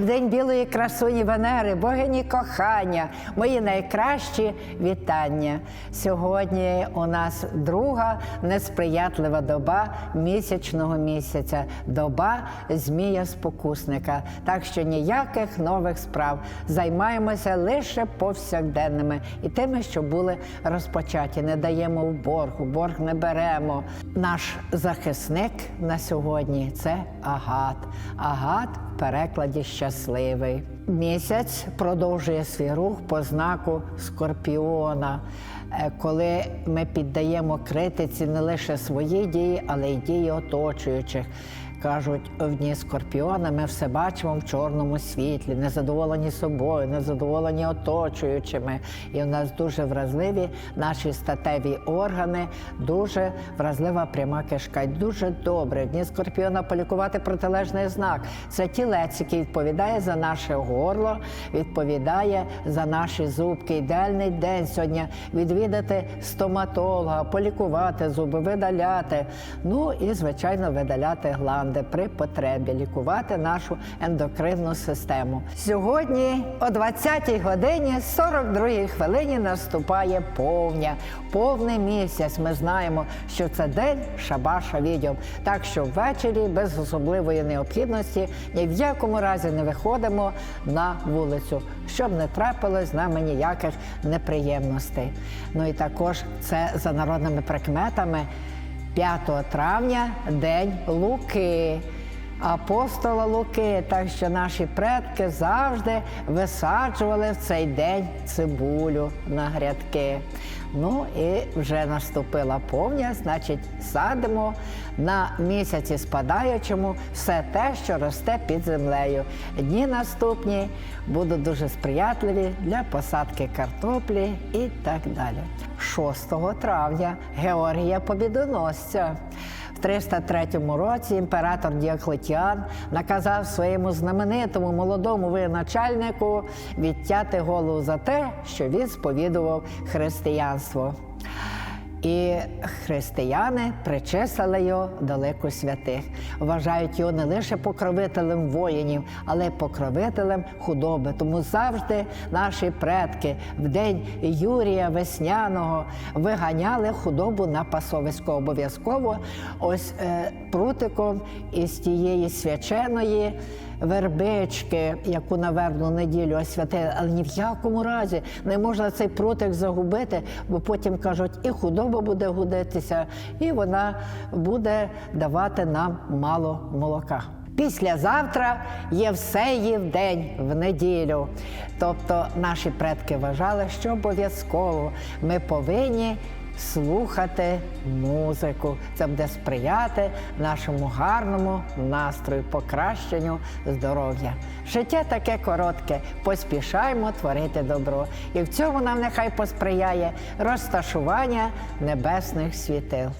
в день білої красуні Венери, богині кохання, мої найкращі вітання. Сьогодні у нас друга несприятлива доба місячного місяця, доба змія спокусника. Так що ніяких нових справ займаємося лише повсякденними і тими, що були розпочаті. Не даємо в борг, у борг не беремо. Наш захисник на сьогодні це Агат. Агат в перекладі щасливий. Місяць продовжує свій рух по знаку Скорпіона. Е, Коли ми піддаємо критиці не лише свої дії, але й дії оточуючих. Кажуть, в дні скорпіона ми все бачимо в чорному світлі, незадоволені собою, незадоволені оточуючими. І у нас дуже вразливі наші статеві органи, дуже вразлива пряма кишка. Дуже добре. В дні скорпіона полікувати протилежний знак. Це тілець, який відповідає за наше горло, відповідає за наші зубки. Ідеальний день сьогодні відвідати стоматолога, полікувати зуби, видаляти. Ну і, звичайно, видаляти гланди при потребі, лікувати нашу ендокринну систему. Сьогодні о 20-й годині 42-й хвилині наступає повня, повний місяць. Ми знаємо, що це день шабаша відьом. Так що ввечері без особливої необхідності ні в якому разі не виходимо на вулицю, щоб не трапилось з нами ніяких неприємностей. Ну і також це за народними прикметами. 5 травня день Луки, апостола Луки. Так що наші предки завжди висаджували в цей день цибулю на грядки. Ну і вже наступила повня, значить, садимо на місяці спадаючому все те, що росте під землею. Дні наступні будуть дуже сприятливі для посадки картоплі і так далі. 6 травня Георгія Побідоносця. В 303 році імператор Діоклетіан наказав своєму знаменитому молодому воєначальнику відтяти голову за те, що він сповідував християнство. І християни причислили його до лику святих. Вважають його не лише покровителем воїнів, але й покровителем худоби. Тому завжди наші предки в день Юрія Весняного виганяли худобу на пасовисько. Обов'язково ось е, прутиком із тієї свяченої вербички, яку на вербну неділю освятили, але ні в якому разі не можна цей прутик загубити, бо потім кажуть, і худоба буде гудитися, і вона буде давати нам мало молока. Післязавтра є всеїв день в неділю. Тобто наші предки вважали, що обов'язково ми повинні слухати музику. Це буде сприяти нашому гарному настрою, покращенню здоров'я. Життя таке коротке, поспішаємо творити добро. І в цьому нам нехай посприяє розташування небесних світил.